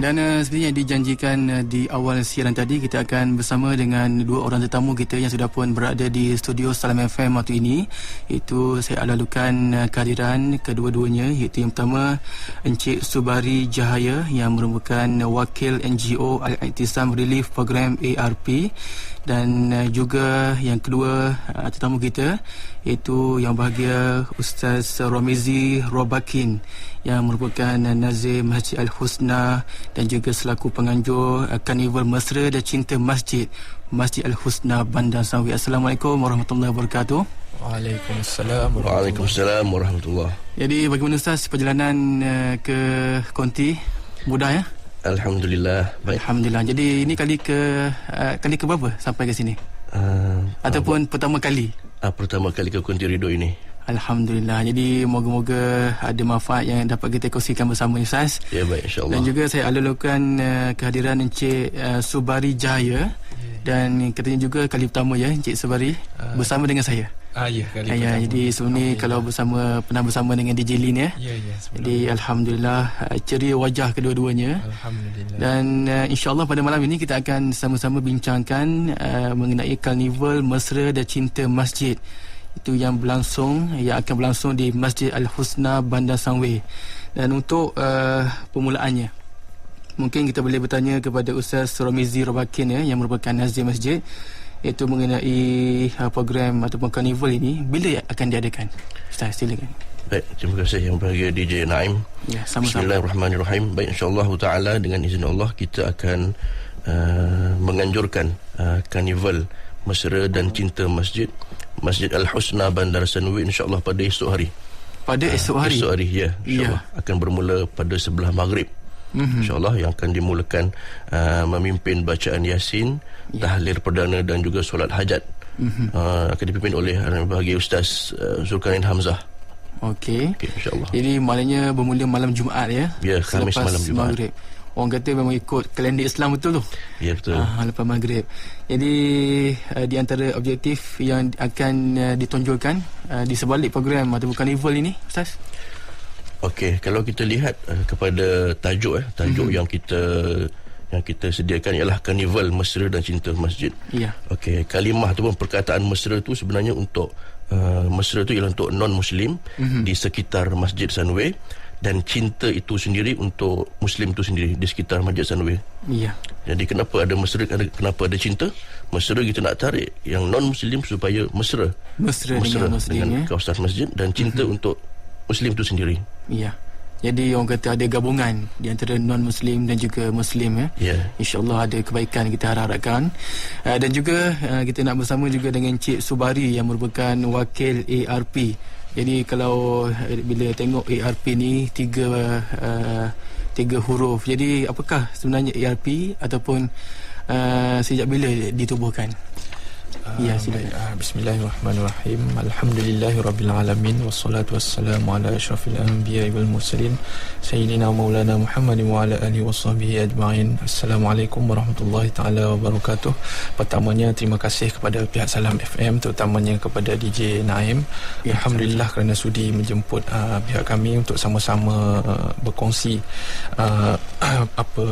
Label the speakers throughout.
Speaker 1: Dan uh, seperti yang dijanjikan uh, di awal siaran tadi kita akan bersama dengan dua orang tetamu kita yang sudah pun berada di studio Salam FM waktu ini. Itu saya alalukan uh, kehadiran kedua-duanya. Iaitu yang pertama Encik Subari Jahaya yang merupakan wakil NGO Al-Iktisam Relief Program ARP dan uh, juga yang kedua uh, tetamu kita iaitu yang bahagia Ustaz Romizi Robakin yang merupakan uh, Nazir Masjid Al-Husna dan juga selaku penganjur uh, Karnival Mesra dan Cinta Masjid Masjid Al-Husna Bandar Sawi. Assalamualaikum warahmatullahi wabarakatuh.
Speaker 2: Waalaikumsalam
Speaker 3: Waalaikumsalam warahmatullahi
Speaker 1: Jadi bagaimana Ustaz perjalanan uh, ke Konti? Mudah ya?
Speaker 3: Alhamdulillah baik.
Speaker 1: Alhamdulillah. Jadi ini kali ke uh, kali ke berapa sampai ke sini?
Speaker 3: Uh,
Speaker 1: Ataupun pertama kali?
Speaker 3: Uh, pertama kali ke Kunti Ridho ini.
Speaker 1: Alhamdulillah. Jadi moga-moga ada manfaat yang dapat kita kongsikan bersama Ustaz.
Speaker 3: Ya baik insya-Allah.
Speaker 1: Dan juga saya alulukan uh, kehadiran Encik uh, Subari Jaya dan katanya juga kali pertama ya Encik Subari uh, bersama dengan saya.
Speaker 2: Ah ya kali
Speaker 1: Ya,
Speaker 2: pertama.
Speaker 1: jadi sebelum ni kalau bersama pernah bersama dengan DJ Lin ya.
Speaker 2: Ya ya
Speaker 1: Jadi alhamdulillah uh, ceria wajah kedua-duanya.
Speaker 2: Alhamdulillah.
Speaker 1: Dan uh, insyaAllah pada malam ini kita akan sama-sama bincangkan uh, mengenai Karnival Mesra dan Cinta Masjid. Itu yang berlangsung, yang akan berlangsung di Masjid Al-Husna Bandar Sangwe. Dan untuk uh, permulaannya, mungkin kita boleh bertanya kepada Ustaz Romizi Robakin ya, yang merupakan Nazir Masjid iaitu mengenai uh, program ataupun karnival ini bila akan diadakan Ustaz silakan
Speaker 3: Baik, terima kasih yang bahagia DJ Naim.
Speaker 1: ya sama-sama
Speaker 3: Bismillahirrahmanirrahim. Baik insya-Allah taala dengan izin Allah kita akan uh, menganjurkan uh, karnival Mesra dan Cinta Masjid Masjid Al-Husna Bandar Sanwi insya-Allah pada esok hari.
Speaker 1: pada esok hari
Speaker 3: Esok hari ya, insya-Allah
Speaker 1: Ya.
Speaker 3: akan bermula pada sebelah maghrib. Mm-hmm. InsyaAllah yang akan dimulakan uh, memimpin bacaan Yasin,
Speaker 1: Ya.
Speaker 3: tahlil perdana dan juga solat hajat. Mm-hmm. Uh, akan dipimpin oleh bagi Ustaz uh, Zulkarnain Hamzah.
Speaker 1: okey
Speaker 3: Okay, InsyaAllah.
Speaker 1: Jadi maknanya bermula malam Jumaat ya?
Speaker 3: Ya, Khamis malam Jumaat.
Speaker 1: Maghrib. Orang kata memang ikut kalender Islam betul tu.
Speaker 3: Ya betul.
Speaker 1: Ah, lepas maghrib. Jadi uh, di antara objektif yang akan uh, ditonjolkan uh, di sebalik program ataupun karnival ini, Ustaz?
Speaker 3: Okey, kalau kita lihat uh, kepada tajuk eh, tajuk mm-hmm. yang kita yang kita sediakan ialah Karnival Mesra dan Cinta Masjid.
Speaker 1: Ya.
Speaker 3: Okey, kalimah ataupun perkataan mesra tu sebenarnya untuk uh, mesra tu ialah untuk non muslim mm-hmm. di sekitar Masjid Sunway dan cinta itu sendiri untuk muslim itu sendiri di sekitar Masjid Sunway.
Speaker 1: Ya.
Speaker 3: Jadi kenapa ada mesra ada- kenapa ada cinta? Mesra kita nak tarik yang non muslim supaya mesra.
Speaker 1: Mesra, dengan muslim
Speaker 3: dengan
Speaker 1: ya.
Speaker 3: kawasan masjid dan cinta mm-hmm. untuk muslim itu sendiri.
Speaker 1: Ya. Jadi orang kata ada gabungan di antara non-muslim dan juga muslim ya.
Speaker 3: Ya.
Speaker 1: InsyaAllah ada kebaikan kita harapkan. Uh, dan juga uh, kita nak bersama juga dengan Cik Subari yang merupakan wakil ARP. Jadi kalau uh, bila tengok ARP ni tiga uh, tiga huruf. Jadi apakah sebenarnya ARP ataupun uh, sejak bila ditubuhkan? Ya, silakan.
Speaker 2: Ah, Bismillahirrahmanirrahim. Alhamdulillahirabbil alamin wassalatu wassalamu ala asyrafil anbiya'i wal mursalin sayyidina maulana Muhammadin wa ala alihi washabbihi ajma'in. Assalamualaikum warahmatullahi taala wabarakatuh. Pertamanya terima kasih kepada pihak Salam FM terutamanya kepada DJ Naim.
Speaker 1: Ya,
Speaker 2: Alhamdulillah kerana sudi menjemput uh, pihak kami untuk sama-sama uh, berkongsi uh, apa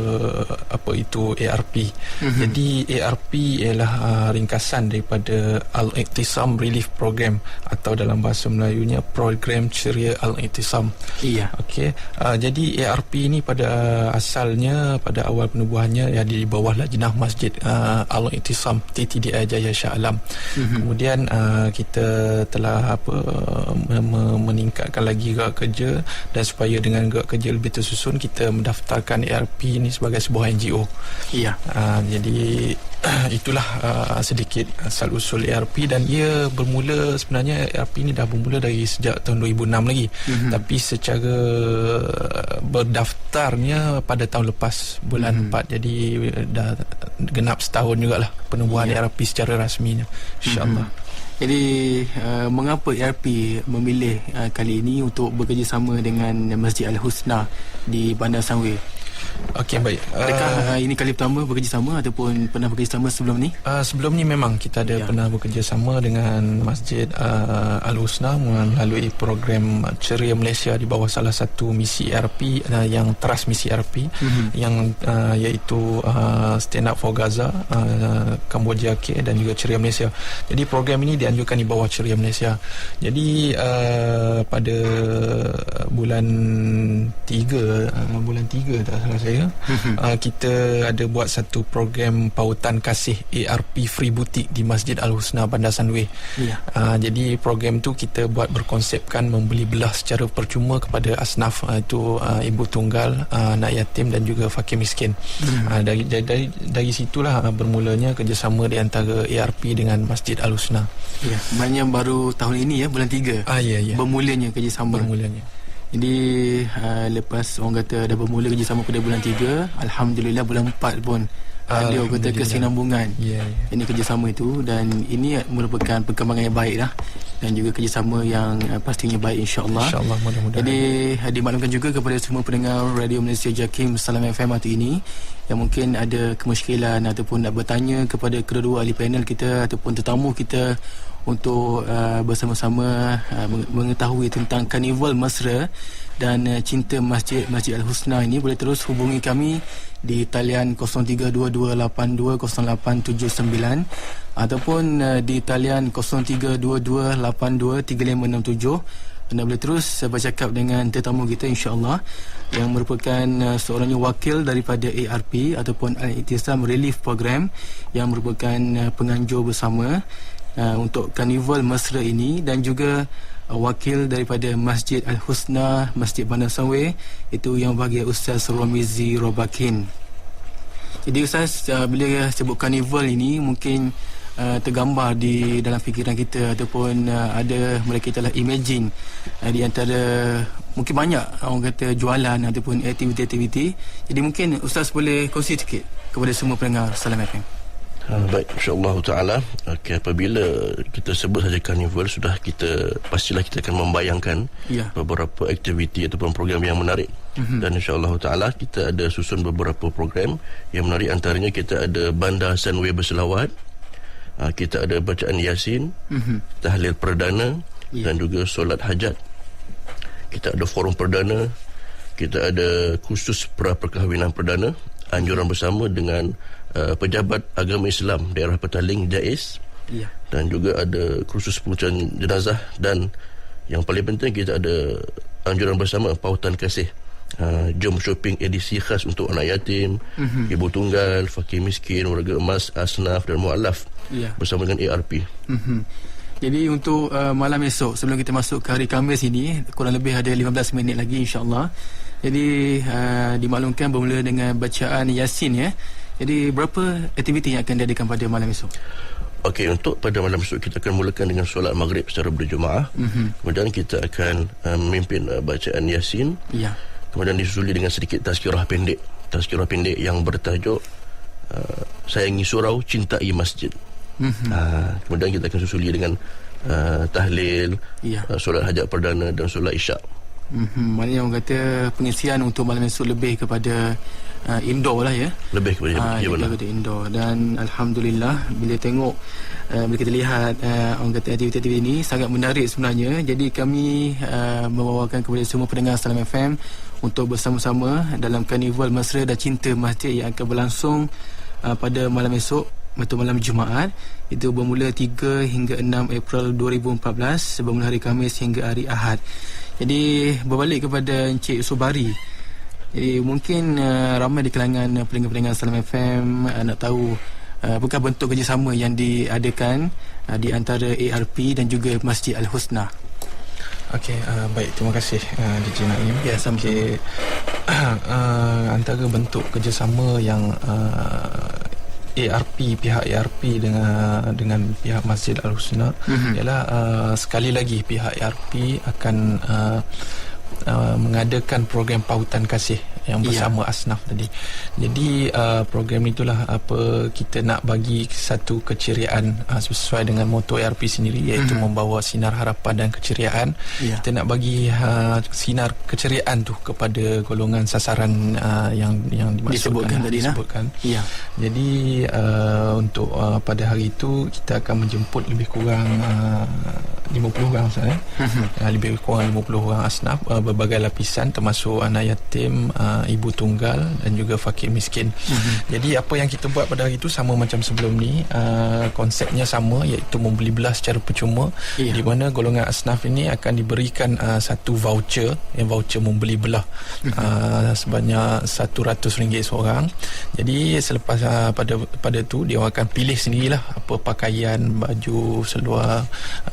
Speaker 2: apa itu ARP. Mm-hmm. Jadi ARP ialah uh, ringkasan daripada Al-Iktisam Relief Program atau dalam bahasa Melayunya Program Ceria Al-Iktisam.
Speaker 1: Iya.
Speaker 2: Okey, uh, jadi ARP ini pada asalnya pada awal penubuhannya ya di bawah Lajnah Masjid uh, Al-Iktisam TTDI Jaya Shah Alam. Mm-hmm. Kemudian uh, kita telah apa me- me- meningkatkan lagi gerak kerja dan supaya dengan gerak kerja lebih tersusun kita mendaftarkan ARP ini sebagai sebuah NGO.
Speaker 1: Iya.
Speaker 2: Uh, jadi itulah uh, sedikit asal usul ARP dan ia bermula sebenarnya ARP ini dah bermula dari sejak tahun 2006 lagi mm-hmm. tapi secara berdaftarnya pada tahun lepas bulan mm-hmm. 4 jadi dah genap setahun jugalah penubuhan yeah. ARP secara rasminya insyaallah mm-hmm.
Speaker 1: Jadi uh, mengapa ARP memilih uh, kali ini untuk bekerjasama dengan Masjid Al-Husna di Bandar Sangwe?
Speaker 2: Okey baik.
Speaker 1: Adakah uh, ini kali pertama bekerjasama ataupun pernah bekerjasama sebelum ni?
Speaker 2: Uh, sebelum ni memang kita ada ya. pernah bekerjasama dengan Masjid uh, Al Husna melalui program Ceria Malaysia di bawah salah satu misi ERP uh, yang Trust Misi ERP mm-hmm. yang uh, iaitu uh, Stand Up for Gaza, uh, Cambodia K dan juga Ceria Malaysia. Jadi program ini dianjurkan di bawah Ceria Malaysia. Jadi uh, pada bulan 3 uh, bulan 3 tak salah saya uh, kita ada buat satu program pautan kasih ARP free boutique di Masjid Al Husna Bandar Sunway. Yeah. Uh, jadi program tu kita buat berkonsepkan membeli belah secara percuma kepada asnaf uh, itu uh, ibu tunggal, uh, anak yatim dan juga fakir miskin. Hmm. Uh, dari, dari dari situlah uh, bermulanya kerjasama di antara ARP dengan Masjid Al Husna.
Speaker 1: Ya, yeah. banyak baru tahun ini ya bulan 3. Ah ya yeah, ya. Yeah. Bermulanya kerjasama.
Speaker 2: Bermulanya.
Speaker 1: Jadi uh, lepas orang kata dah bermula kerjasama pada bulan 3 Alhamdulillah bulan 4 pun ada orang kata kesinambungan. Yeah, yeah. ini kerjasama itu dan ini merupakan perkembangan yang baik lah. Dan juga kerjasama yang uh, pastinya baik insyaAllah.
Speaker 2: insyaAllah mudah-mudahan.
Speaker 1: Jadi uh, dimaklumkan juga kepada semua pendengar Radio Malaysia Jakim Salam FM waktu ini yang mungkin ada kemusykilan ataupun nak bertanya kepada kedua-dua ahli panel kita ataupun tetamu kita untuk uh, bersama-sama uh, mengetahui tentang karnival mesra dan uh, cinta masjid Masjid Al Husna ini. Boleh terus hubungi kami di talian 0322820879 ataupun uh, di talian 0322823567 anda boleh terus bercakap dengan tetamu kita insya-Allah yang merupakan uh, seorang wakil daripada ARP ataupun Al-Ittisam Relief Program yang merupakan uh, penganjur bersama uh, untuk karnival mesra ini dan juga uh, wakil daripada Masjid Al Husna Masjid Bandar Sanwe itu yang bagi Ustaz Romizi Robakin. Jadi Ustaz uh, bila sebut karnival ini mungkin uh, tergambar di dalam fikiran kita ataupun uh, ada mereka telah imagine uh, di antara mungkin banyak orang kata jualan ataupun aktiviti-aktiviti. Jadi mungkin Ustaz boleh kongsi sikit kepada semua pendengar Salam FM.
Speaker 3: Hmm. Baik, insyaAllah ta'ala okay, Apabila kita sebut saja karnival Sudah kita, pastilah kita akan membayangkan ya. Beberapa aktiviti ataupun program yang menarik mm-hmm. Dan insyaAllah ta'ala Kita ada susun beberapa program Yang menarik antaranya kita ada Bandar Sunway berselawat uh, Kita ada bacaan Yasin mm-hmm. Tahlil Perdana ya. Dan juga solat hajat Kita ada forum perdana Kita ada khusus pra perkahwinan perdana Anjuran bersama dengan uh, pejabat agama Islam daerah Petaling Jais ya. dan juga ada kursus pengucuran jenazah dan yang paling penting kita ada anjuran bersama pautan kasih uh, jom shopping edisi khas untuk anak yatim mm-hmm. ibu tunggal fakir miskin warga emas asnaf dan mualaf ya. bersama dengan ARP mm-hmm.
Speaker 1: Jadi untuk uh, malam esok sebelum kita masuk ke hari Khamis ini kurang lebih ada 15 minit lagi insya-Allah. Jadi uh, dimaklumkan bermula dengan bacaan Yasin ya. Jadi berapa aktiviti yang akan diadakan pada malam esok?
Speaker 3: Okey, untuk pada malam esok kita akan mulakan dengan solat maghrib secara berjemaah. Mm-hmm. Kemudian kita akan uh, memimpin uh, bacaan Yasin. Ya. Kemudian disusuli dengan sedikit tazkirah pendek. Tazkirah pendek yang bertajuk uh, Sayangi Surau, Cintai Masjid. Mm-hmm. Uh, kemudian kita akan susuli dengan uh, tahlil, ya. uh, solat hajat perdana dan solat isyak.
Speaker 1: Mm-hmm. Maknanya orang kata pengisian untuk malam esok lebih kepada uh, indoor lah ya.
Speaker 3: Lebih kepada uh,
Speaker 1: ya, lebih kepada indoor dan alhamdulillah bila tengok uh, bila kita lihat uh, orang kata aktiviti-aktiviti ini sangat menarik sebenarnya. Jadi kami uh, membawakan kepada semua pendengar Salam FM untuk bersama-sama dalam karnival mesra dan cinta masjid yang akan berlangsung uh, pada malam esok atau malam Jumaat itu bermula 3 hingga 6 April 2014 bermula hari Khamis hingga hari Ahad. Jadi berbalik kepada Encik Subari jadi mungkin uh, ramai di kalangan uh, pendengar-pendengar Salam FM uh, nak tahu uh, apakah bentuk kerjasama yang diadakan uh, di antara ARP dan juga Masjid Al Husna.
Speaker 2: Okey, uh, baik terima kasih uh, DJ Naim.
Speaker 1: Ya, sama okay.
Speaker 2: uh, antara bentuk kerjasama yang uh, ARP pihak ARP dengan dengan pihak Masjid Al Husna mm-hmm. ialah uh, sekali lagi pihak ARP akan uh, uh, mengadakan program pautan kasih yang
Speaker 1: Ya.
Speaker 2: bersama Asnaf tadi. Jadi uh, program itulah apa kita nak bagi satu keceriaan uh, sesuai dengan moto ARP sendiri iaitu
Speaker 1: Mhm.
Speaker 2: membawa sinar harapan dan keceriaan.
Speaker 1: Ya.
Speaker 2: Kita nak bagi uh, sinar keceriaan tu kepada golongan sasaran uh, yang yang
Speaker 1: Disebutkan tadi, nah.
Speaker 2: disebutkan.
Speaker 1: Ya.
Speaker 2: Jadi uh, untuk uh, pada hari itu kita akan menjemput lebih kurang uh, 50 orang Ustaz eh. Uh, lebih kurang 50 orang asnaf uh, berbagai lapisan termasuk anak yatim, uh, ibu tunggal dan juga fakir miskin. Jadi apa yang kita buat pada hari itu sama macam sebelum ni, uh, konsepnya sama iaitu membeli belah secara percuma
Speaker 1: Ya.
Speaker 2: di mana golongan asnaf ini akan diberikan uh, satu voucher, yang voucher membeli belah uh, sebanyak RM100 seorang. Jadi selepas uh, pada pada tu dia akan pilih sendirilah apa pakaian, baju, seluar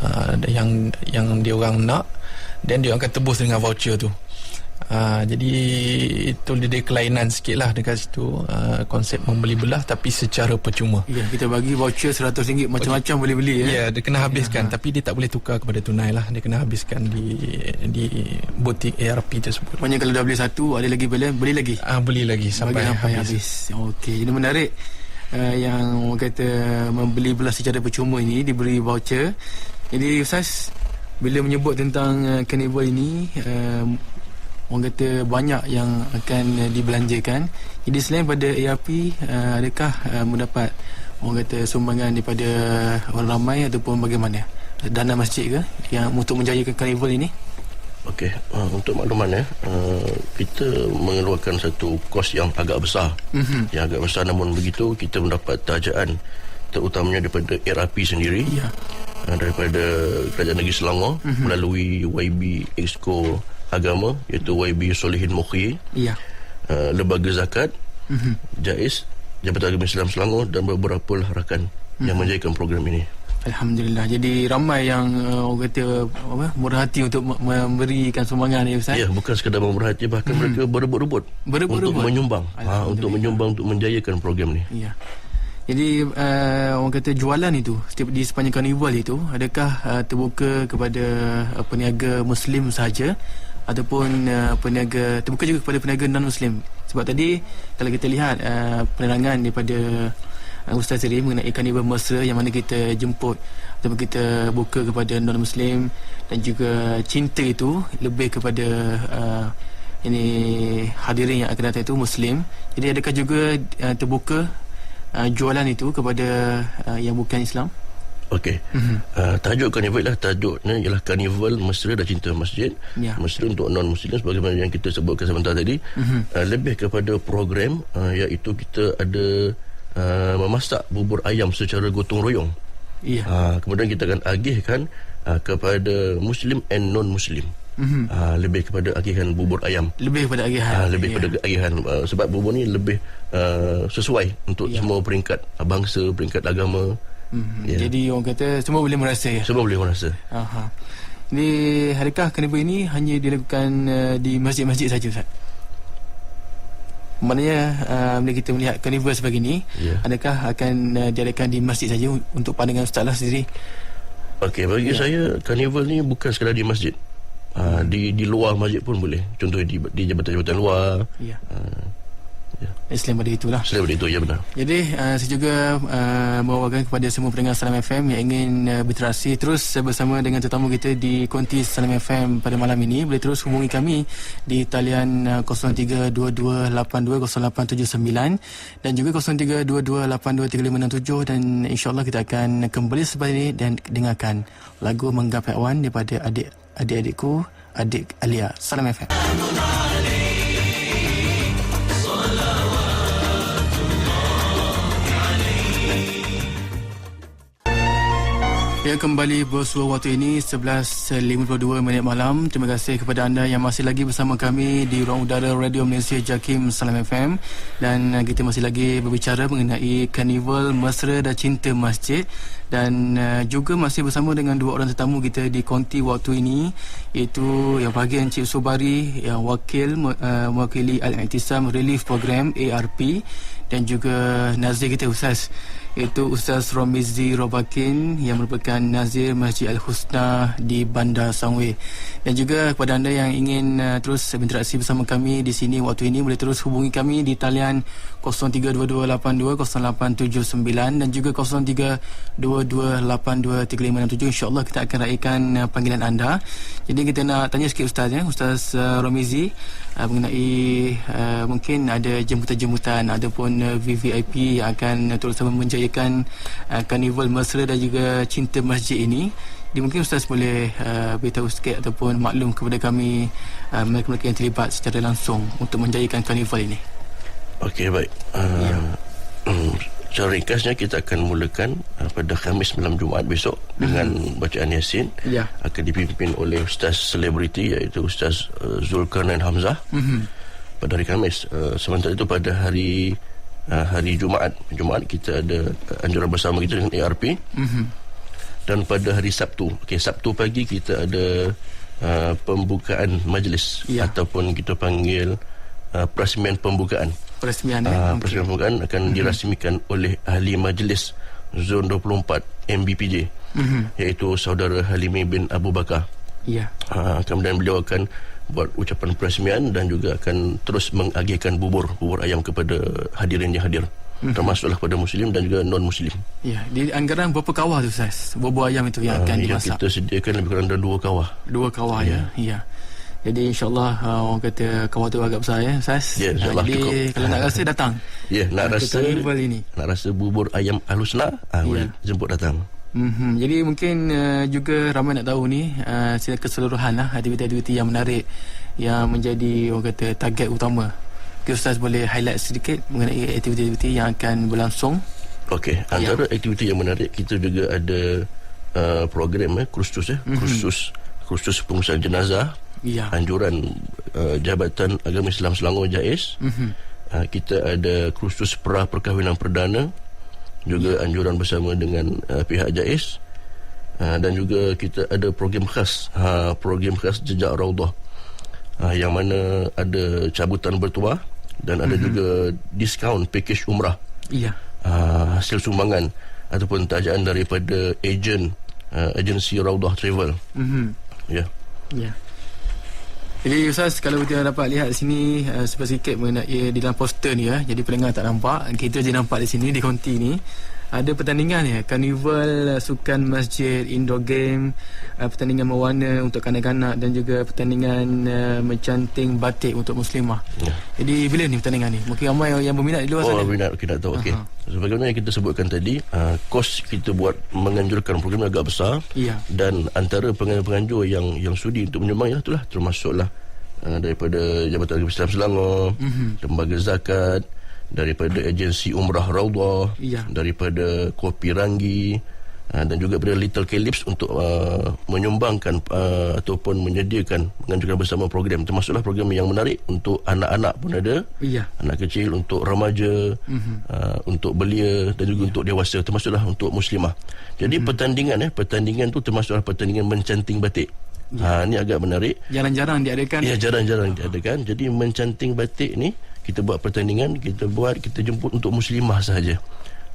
Speaker 2: uh, yang yang dia orang nak dan dia akan tebus dengan voucher tu. Uh, jadi itu dia kelainan sikit lah dekat situ uh, konsep membeli belah tapi secara percuma.
Speaker 1: Ya, kita bagi voucher RM100 macam-macam boleh beli ya.
Speaker 2: Ya, dia kena habiskan tapi dia tak boleh tukar kepada tunai lah. Dia kena habiskan di di butik ARP tersebut.
Speaker 1: Maknanya kalau dah beli satu ada lagi balance beli lagi.
Speaker 2: Ah beli lagi sampai,
Speaker 1: Bagi sampai
Speaker 2: habis.
Speaker 1: habis. Okey, jadi menarik uh, yang orang kata membeli belah secara percuma ini diberi voucher. Jadi Ustaz bila menyebut tentang uh, carnival ini uh, orang kata banyak yang akan uh, dibelanjakan. Jadi selain pada ARP uh, adakah uh, mendapat orang kata sumbangan daripada orang ramai ataupun bagaimana? Dana masjid ke yang untuk menjayakan carnival ini?
Speaker 3: Okey, uh, untuk makluman ya, uh, kita mengeluarkan satu kos yang agak besar.
Speaker 1: Mhm.
Speaker 3: Yang agak besar namun begitu kita mendapat tajaan terutamanya daripada RRP sendiri
Speaker 1: Ya.
Speaker 3: uh, daripada Kerajaan Negeri Selangor
Speaker 1: Mhm.
Speaker 3: melalui YB Exco Agama iaitu YB Solihin Mukhi,
Speaker 1: Ya.
Speaker 3: uh, Lembaga Zakat,
Speaker 1: Mhm.
Speaker 3: JAIS, Jabatan Agama Islam Selangor dan beberapa lah rakan yang
Speaker 1: Mhm.
Speaker 3: menjayakan program ini.
Speaker 1: Alhamdulillah. Jadi ramai yang uh, orang kata apa murah hati untuk me- memberikan sumbangan ni Ustaz.
Speaker 3: Ya, bukan sekadar memerhati bahkan mereka berebut-rebut.
Speaker 1: Berebut-rebut.
Speaker 3: untuk menyumbang. Ha, untuk menyumbang untuk menjayakan program ni.
Speaker 1: Ya. Jadi uh, orang kata jualan itu setiap di sepanjang karnival itu adakah uh, terbuka kepada uh, peniaga muslim sahaja ataupun uh, peniaga terbuka juga kepada peniaga non muslim. Sebab tadi kalau kita lihat uh, penerangan daripada uh, Ustaz tadi mengenai karnival mesra yang mana kita jemput ataupun kita buka kepada non muslim dan juga cinta itu lebih kepada uh, ini hadirin yang akan datang itu muslim. Jadi adakah juga uh, terbuka uh, jualan itu kepada uh, yang bukan Islam?
Speaker 3: Okey.
Speaker 1: Mhm.
Speaker 3: Uh, tajuk karnival lah tajuknya ialah Karnival Mesra dan Cinta Masjid.
Speaker 1: Ya.
Speaker 3: Mesra untuk non muslim sebagaimana yang kita sebutkan sebentar tadi.
Speaker 1: Mhm.
Speaker 3: Uh, lebih kepada program uh, iaitu kita ada uh, memasak bubur ayam secara gotong royong.
Speaker 1: Iya.
Speaker 3: Uh, kemudian kita akan agihkan uh, kepada muslim and non muslim.
Speaker 1: Mhm.
Speaker 3: Uh, lebih kepada agihan bubur ayam.
Speaker 1: Lebih kepada agihan.
Speaker 3: Ah, lebih
Speaker 1: Ya.
Speaker 3: pada agihan uh, sebab bubur ni lebih uh, sesuai untuk
Speaker 1: Ya.
Speaker 3: semua peringkat uh, bangsa, peringkat agama.
Speaker 1: Mhm.
Speaker 3: Ya.
Speaker 1: Jadi orang kata semua boleh merasa ya.
Speaker 3: Semua boleh merasa.
Speaker 1: Aha. Jadi adakah karnival ini hanya dilakukan uh, di masjid-masjid saja Ustaz? Maknanya uh, bila kita melihat karnival sebegini,
Speaker 3: Ya.
Speaker 1: adakah akan uh, diadakan di masjid saja untuk pandangan Ustaz lah sendiri?
Speaker 3: Okey, bagi
Speaker 1: Ya.
Speaker 3: saya karnival ni bukan sekadar di masjid. Uh, di di luar masjid pun boleh. Contohnya di di jabatan-jabatan luar.
Speaker 1: Ya.
Speaker 3: Uh,
Speaker 1: Islam pada itulah.
Speaker 3: selain daripada itu ya benar.
Speaker 1: Jadi uh, saya juga uh, membawakan kepada semua pendengar Salam FM yang ingin uh, berinteraksi terus uh, bersama dengan tetamu kita di konti Salam FM pada malam ini boleh terus hubungi kami di talian uh, 0322820879 dan juga 0322823567 dan insyaallah kita akan kembali selepas ini dan dengarkan lagu Menggapai Awan daripada adik adik-adikku adik Alia Salam FM. Ya kembali bersua waktu ini 11.52 minit malam. Terima kasih kepada anda yang masih lagi bersama kami di ruang udara Radio Malaysia Jakim Salam FM dan uh, kita masih lagi berbicara mengenai Karnival Mesra dan Cinta Masjid dan uh, juga masih bersama dengan dua orang tetamu kita di konti waktu ini iaitu yang bahagian Cik Sobari yang wakil uh, mewakili Al-Iktisam Relief Program ARP dan juga nazir kita Ustaz iaitu Ustaz Romizi Robakin yang merupakan Nazir Masjid Al-Husna di Bandar Sangwe. Dan juga kepada anda yang ingin uh, terus berinteraksi bersama kami di sini waktu ini boleh terus hubungi kami di talian 0322820879 dan juga 0322823567 insya-Allah kita akan raikan uh, panggilan anda. Jadi kita nak tanya sikit ustaz ya, Ustaz uh, Romizi uh, mengenai uh, mungkin ada jemputan-jemputan ataupun uh, VVIP yang akan uh, terus menjayakan uh, karnival mesra dan juga cinta masjid ini. Jadi mungkin Ustaz boleh uh, beritahu sikit ataupun maklum kepada kami uh, mereka-mereka yang terlibat secara langsung untuk menjayakan karnival ini.
Speaker 3: Okey baik. Uh, ya. Secara ringkasnya kita akan mulakan uh, pada Khamis malam Jumaat besok mm-hmm. dengan bacaan Yasin.
Speaker 1: Ya.
Speaker 3: Akan dipimpin oleh Ustaz selebriti iaitu Ustaz uh, Zulkarnain Hamzah. Mm-hmm. Pada hari Khamis. Uh, sementara itu pada hari uh, hari Jumaat. Jumaat kita ada uh, anjuran bersama kita dengan ARP. Mm-hmm dan pada hari Sabtu okey Sabtu pagi kita ada uh, pembukaan majlis ya. ataupun kita panggil uh, perasmian pembukaan
Speaker 1: perasmian
Speaker 3: uh, ya perasmian okay. pembukaan akan mm-hmm. dirasmikan oleh ahli majlis zon 24 MBPJ mm-hmm. iaitu saudara Halimi bin Abu Bakar
Speaker 1: ya
Speaker 3: uh, kemudian beliau akan buat ucapan perasmian dan juga akan terus mengagihkan bubur bubur ayam kepada hadirin yang hadir hmm. termasuklah kepada muslim dan juga non muslim.
Speaker 1: Ya, di anggaran berapa kawah tu Ustaz? Buah-buah ayam itu yang uh, akan dimasak.
Speaker 3: Yang kita sediakan lebih kurang dalam dua kawah.
Speaker 1: Dua kawah ya. Ya. ya. Jadi insyaAllah uh, orang kata kawah tu agak besar ya Ustaz.
Speaker 3: Ya insyaAllah
Speaker 1: uh, jadi,
Speaker 3: cukup.
Speaker 1: kalau nak rasa datang.
Speaker 3: Ya nak rasa ini. Nak rasa bubur ayam alusna, uh, ya. jemput datang.
Speaker 1: Mm-hmm. Jadi mungkin uh, juga ramai nak tahu ni uh, secara keseluruhan lah aktiviti-aktiviti yang menarik yang menjadi orang kata target utama Mungkin Ustaz boleh highlight sedikit mengenai aktiviti-aktiviti yang akan berlangsung.
Speaker 3: Okey, antara ya. aktiviti yang menarik kita juga ada uh, program eh kursus eh mm-hmm. kursus kursus pengurusan jenazah. Ya. Anjuran uh, Jabatan Agama Islam Selangor JAIS. Mm-hmm. Uh, kita ada kursus pra perkahwinan perdana juga ya. anjuran bersama dengan uh, pihak JAIS. Uh, dan juga kita ada program khas ha, program khas jejak raudah uh, yang mana ada cabutan bertuah dan ada mm-hmm. juga diskaun package umrah.
Speaker 1: Iya.
Speaker 3: Uh, hasil sumbangan ataupun tajaan daripada ejen uh, agensi Raudah Travel.
Speaker 1: Mhm.
Speaker 3: Ya. Yeah.
Speaker 1: Ya. Yeah. Jadi Ustaz kalau kita dapat lihat sini uh, sedikit mengenai di dalam poster ni ya. Jadi pendengar tak nampak, kita je nampak di sini di konti ni ada pertandingan ya karnival uh, sukan masjid indoor game uh, pertandingan mewarna untuk kanak-kanak dan juga pertandingan uh, mencanting batik untuk muslimah ya. jadi bila ni pertandingan ni mungkin ramai yang berminat di luar
Speaker 3: oh, sana oh berminat kita tahu okey sebagaimana yang kita sebutkan tadi uh, kos kita buat menganjurkan program agak besar
Speaker 1: ya.
Speaker 3: dan antara penganjur-penganjur yang yang sudi untuk menyumbang ya itulah termasuklah uh, daripada Jabatan Agama Islam Selangor mm-hmm. lembaga zakat daripada agensi Umrah Raudhah
Speaker 1: ya.
Speaker 3: daripada Kopi Ranggi uh, dan juga daripada Little Calypse untuk uh, menyumbangkan uh, ataupun menyediakan menganjurkan bersama program termasuklah program yang menarik untuk anak-anak pun ada
Speaker 1: ya.
Speaker 3: anak kecil untuk remaja uh-huh. uh, untuk belia dan juga ya. untuk dewasa termasuklah untuk muslimah jadi uh-huh. pertandingan eh pertandingan tu termasuklah pertandingan mencanting batik Ya. Ha, ini agak menarik.
Speaker 1: Jarang-jarang diadakan.
Speaker 3: Ya, jarang-jarang diadakan. Jadi mencanting batik ni kita buat pertandingan kita buat kita jemput untuk muslimah sahaja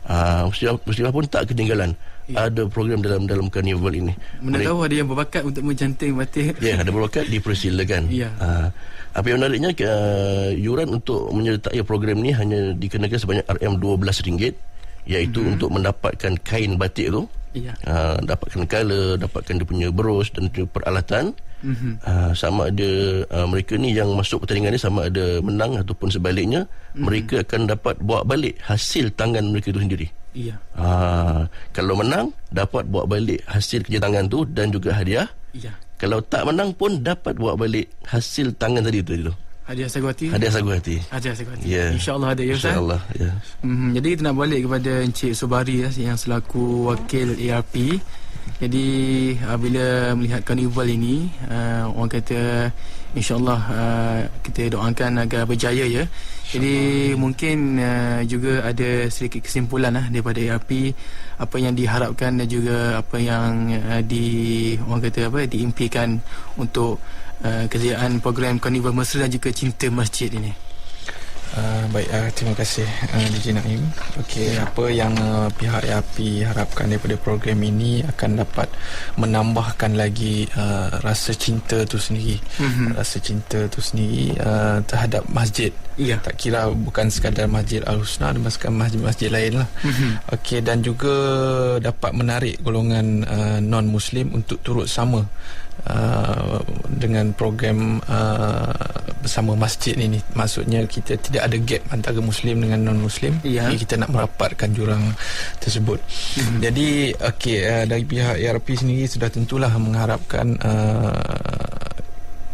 Speaker 3: uh, muslimah, muslimah pun tak ketinggalan ya. ada program dalam dalam karnival ini
Speaker 1: mana tahu ada yang berbakat untuk mencanting batik
Speaker 3: ya ada berbakat dipersilakan
Speaker 1: ya.
Speaker 3: uh, apa yang menariknya uh, yuran untuk menyertai program ini hanya dikenakan sebanyak RM12 iaitu hmm. untuk mendapatkan kain batik tu
Speaker 1: ya.
Speaker 3: uh, dapatkan color dapatkan dia punya berus dan peralatan mm-hmm. uh, sama ada uh, mereka ni yang masuk pertandingan ni sama ada menang ataupun sebaliknya mm-hmm. mereka akan dapat bawa balik hasil tangan mereka itu sendiri.
Speaker 1: Iya.
Speaker 3: Uh, kalau menang dapat bawa balik hasil kerja tangan tu dan juga hadiah.
Speaker 1: Iya.
Speaker 3: Kalau tak menang pun dapat bawa balik hasil tangan tadi tu. tu.
Speaker 1: Hadiah sagu hati.
Speaker 3: Hadiah sagu hati.
Speaker 1: Hadiah sagu hati.
Speaker 3: Yeah.
Speaker 1: InsyaAllah ada ya
Speaker 3: Ustaz. InsyaAllah. Yeah.
Speaker 1: Mm-hmm. Jadi kita nak balik kepada Encik Subari ya, yang selaku wakil ARP. Jadi uh, bila melihat karnival ini uh, orang kata insyaallah uh, kita doakan agar berjaya ya. Jadi mungkin uh, juga ada sedikit kesimpulan lah daripada ARP apa yang diharapkan dan juga apa yang uh, di orang kata apa diimpikan untuk uh, kejayaan program karnival mesra dan juga cinta masjid ini.
Speaker 2: Uh, baik, uh, terima kasih uh, DJ Naim. Okey, apa yang uh, pihak ARP harapkan daripada program ini akan dapat menambahkan lagi uh, rasa cinta tu sendiri. Mm-hmm. Rasa cinta tu sendiri uh, terhadap masjid.
Speaker 1: Ya.
Speaker 2: Tak kira bukan sekadar Masjid Al-Husna, ada masjid-masjid lain lah. Mm-hmm. Okey, dan juga dapat menarik golongan uh, non-Muslim untuk turut sama Uh, dengan program uh, bersama masjid ini maksudnya kita tidak ada gap antara muslim dengan non muslim
Speaker 1: ya.
Speaker 2: kita nak merapatkan jurang tersebut mm-hmm. jadi okey uh, dari pihak ERP sendiri sudah tentulah mengharapkan uh,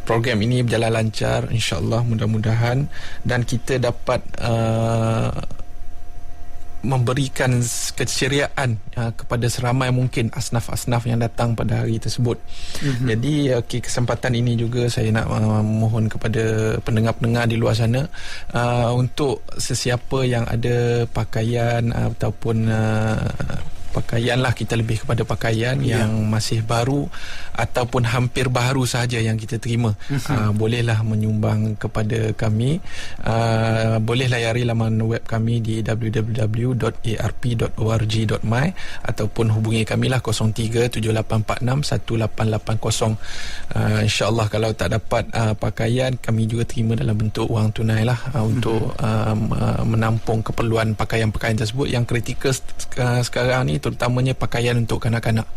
Speaker 2: program ini berjalan lancar insyaallah mudah-mudahan dan kita dapat uh, memberikan keceriaan uh, kepada seramai mungkin asnaf-asnaf yang datang pada hari tersebut. Mm-hmm. Jadi okay, kesempatan ini juga saya nak uh, mohon kepada pendengar-pendengar di luar sana uh, untuk sesiapa yang ada pakaian uh, ataupun uh, pakaian lah kita lebih kepada pakaian yeah. yang masih baru ataupun hampir baru sahaja yang kita terima uh-huh. uh, bolehlah menyumbang kepada kami uh, boleh layari laman web kami di www.arp.org.my ataupun hubungi kami lah 0378461880 uh, insyaAllah kalau tak dapat uh, pakaian kami juga terima dalam bentuk wang tunai lah uh, untuk uh, menampung keperluan pakaian-pakaian tersebut yang kritikal uh, sekarang ni terutamanya pakaian untuk kanak-kanak.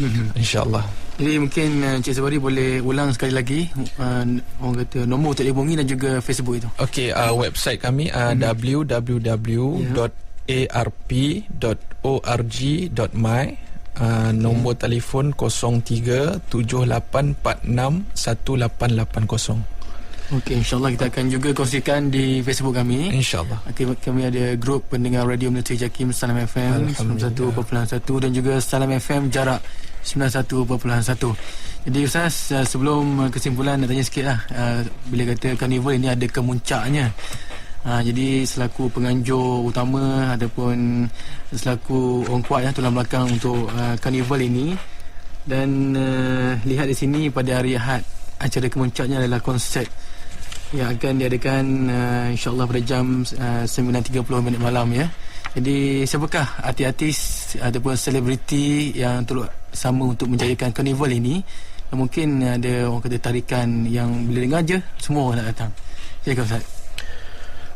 Speaker 2: Mm-hmm. InsyaAllah.
Speaker 1: Jadi mungkin uh, Cik Sabari boleh ulang sekali lagi uh, orang kata nombor untuk dihubungi dan juga Facebook itu.
Speaker 2: Okey, uh, website kami uh, mm-hmm. www.arp.org.my uh, nombor okay. telefon 0378461880.
Speaker 1: Okey, insyaAllah kita akan juga kongsikan di Facebook kami.
Speaker 2: InsyaAllah.
Speaker 1: Okay, kami ada grup pendengar Radio Military Jakim Salam FM 91.1 dan juga Salam FM Jarak 91.1. Jadi Ustaz, uh, sebelum kesimpulan nak tanya sikit lah. Uh, bila kata karnival ini ada kemuncaknya. Ha, jadi selaku penganjur utama ataupun selaku orang kuat ya tulang belakang untuk uh, karnival ini dan uh, lihat di sini pada hari Ahad acara kemuncaknya adalah konsert yang akan diadakan uh, insyaAllah pada jam uh, 9.30 minit malam ya. Jadi siapakah artis-artis ataupun selebriti yang turut sama untuk menjayakan karnival ini mungkin ada orang kata tarikan yang bila dengar je semua orang nak datang. Silakan Ustaz.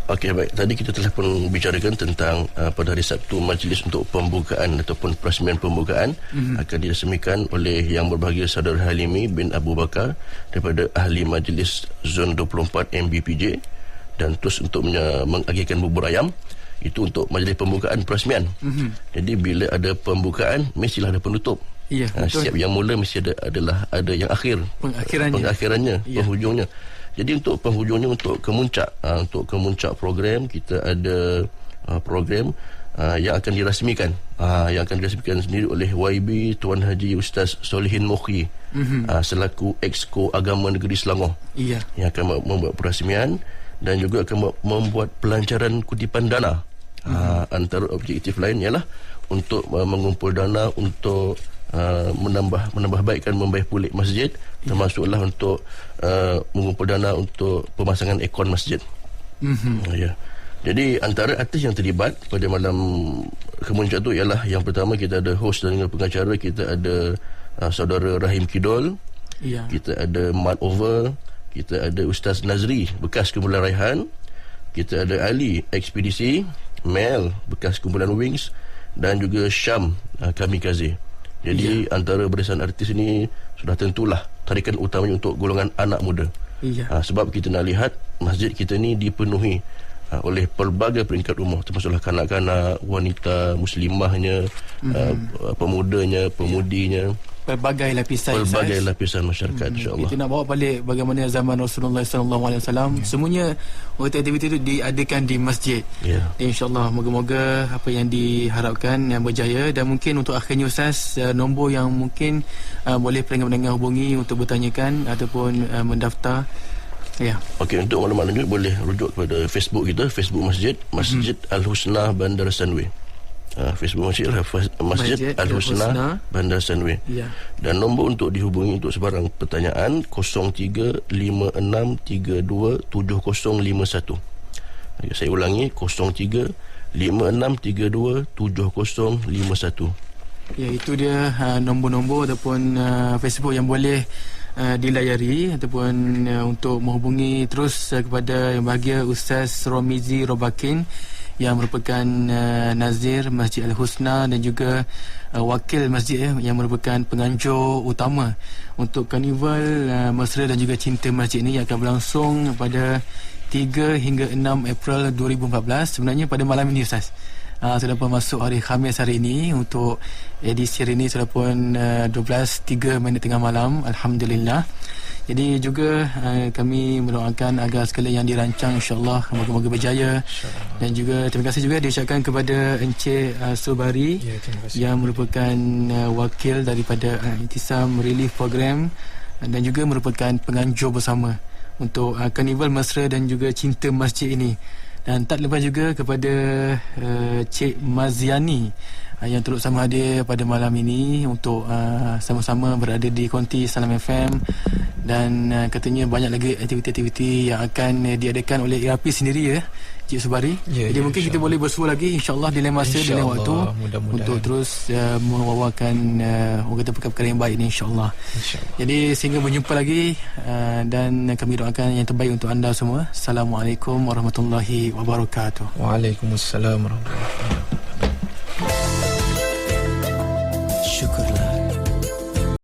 Speaker 3: Okey baik tadi kita telah pun bicarakan tentang uh, pada hari Sabtu majlis untuk pembukaan ataupun perasmian pembukaan mm-hmm. akan dirasmikan oleh yang berbahagia Saudara Halimi bin Abu Bakar daripada ahli majlis zon 24 MBPJ dan terus untuk mengagihkan bubur ayam itu untuk majlis pembukaan perasmian. Mm-hmm. Jadi bila ada pembukaan mestilah ada penutup.
Speaker 1: Ya,
Speaker 3: uh, setiap yang mula mesti ada adalah ada yang akhir.
Speaker 1: Pengakhirannya.
Speaker 3: Pengakhirannya, ya. penghujungnya. Jadi untuk penghujungnya untuk kemuncak uh, untuk kemuncak program kita ada uh, program uh, yang akan dirasmikan uh, yang akan dirasmikan sendiri oleh YB Tuan Haji Ustaz Solihin Mokhi mm-hmm. uh, selaku Exco Agama Negeri Selangor.
Speaker 1: Iya.
Speaker 3: Yang akan membuat perasmian dan juga akan membuat pelancaran kutipan dana. Mm-hmm. Uh, antara objektif lain ialah untuk uh, mengumpul dana untuk uh, menambah menambah baikkan membaik pulih masjid termasuklah untuk uh, mengumpul dana untuk pemasangan ekon masjid. Mm-hmm. Uh, ya. Jadi antara artis yang terlibat pada malam kemuncak itu ialah yang pertama kita ada host dan pengacara kita ada uh, saudara Rahim Kidol.
Speaker 1: Ya.
Speaker 3: Kita ada Mat Over, kita ada Ustaz Nazri bekas kumpulan Raihan, kita ada Ali Ekspedisi, Mel bekas kumpulan Wings dan juga Syam uh, Kamikaze. Jadi ya. antara barisan artis ini sudah tentulah tarikan utamanya untuk golongan anak muda.
Speaker 1: Ya.
Speaker 3: Ha, sebab kita nak lihat masjid kita ni dipenuhi ha, oleh pelbagai peringkat umur termasuklah kanak-kanak, wanita, muslimahnya, mm-hmm. ha, pemudanya, pemudinya. Ya
Speaker 1: pelbagai lapisan
Speaker 3: pelbagai lapisan masyarakat hmm, insyaallah.
Speaker 1: Kita nak bawa balik bagaimana zaman Rasulullah sallallahu alaihi wasallam hmm. semuanya aktiviti itu diadakan di masjid. Yeah. Insyaallah moga-moga apa yang diharapkan yang berjaya dan mungkin untuk akhirnya Ustaz uh, nombor yang mungkin uh, boleh pendengar-pendengar hubungi untuk bertanyakan ataupun uh, mendaftar Ya.
Speaker 3: Okey untuk maklumat lanjut boleh rujuk kepada Facebook kita, Facebook Masjid Masjid hmm. Al Husna Bandar Sunway. Uh, Facebook Masjid lah. Masjid, Masjid Al-Husna Bandar Sunway
Speaker 1: ya.
Speaker 3: Dan nombor untuk dihubungi Untuk sebarang pertanyaan 0356327051 Saya ulangi 03 5632 7051.
Speaker 1: Ya itu dia uh, nombor-nombor ataupun uh, Facebook yang boleh uh, dilayari ataupun uh, untuk menghubungi terus uh, kepada yang bahagia Ustaz Romizi Robakin yang merupakan uh, Nazir Masjid Al-Husna dan juga uh, wakil masjid ya, yang merupakan penganjur utama untuk karnival uh, mesra dan juga cinta masjid ini yang akan berlangsung pada 3 hingga 6 April 2014 sebenarnya pada malam ini Ustaz. Uh, sudah pun masuk hari Khamis hari ini untuk edisi hari ini sudah pun uh, 12.3 minit tengah malam. Alhamdulillah jadi juga uh, kami mendoakan agar segala yang dirancang insyaAllah moga-moga berjaya. InsyaAllah. dan juga terima kasih juga diucapkan kepada Encik uh, Subari
Speaker 2: Ya,
Speaker 1: yang merupakan uh, wakil daripada uh, Intisam Relief Program dan juga merupakan penganjur bersama untuk uh, Karnival Mesra dan juga Cinta Masjid ini. Dan tak lepas juga kepada uh, Cik Maziani uh, yang turut sama hadir pada malam ini untuk uh, sama-sama berada di konti Salam FM dan uh, katanya banyak lagi aktiviti-aktiviti yang akan uh, diadakan oleh ERP sendiri ya Cik Subari.
Speaker 2: Ya,
Speaker 1: Jadi
Speaker 2: ya,
Speaker 1: mungkin kita boleh bersua lagi insya-Allah di lain masa di lain waktu
Speaker 2: mudah-mudahan.
Speaker 1: untuk terus uh, membawakan uh, orang kata perkara-perkara yang baik ini insya-Allah.
Speaker 2: InsyaAllah.
Speaker 1: Jadi sehingga berjumpa lagi uh, dan kami doakan yang terbaik untuk anda semua. Assalamualaikum warahmatullahi wabarakatuh.
Speaker 2: Waalaikumsalam warahmatullahi wabarakatuh.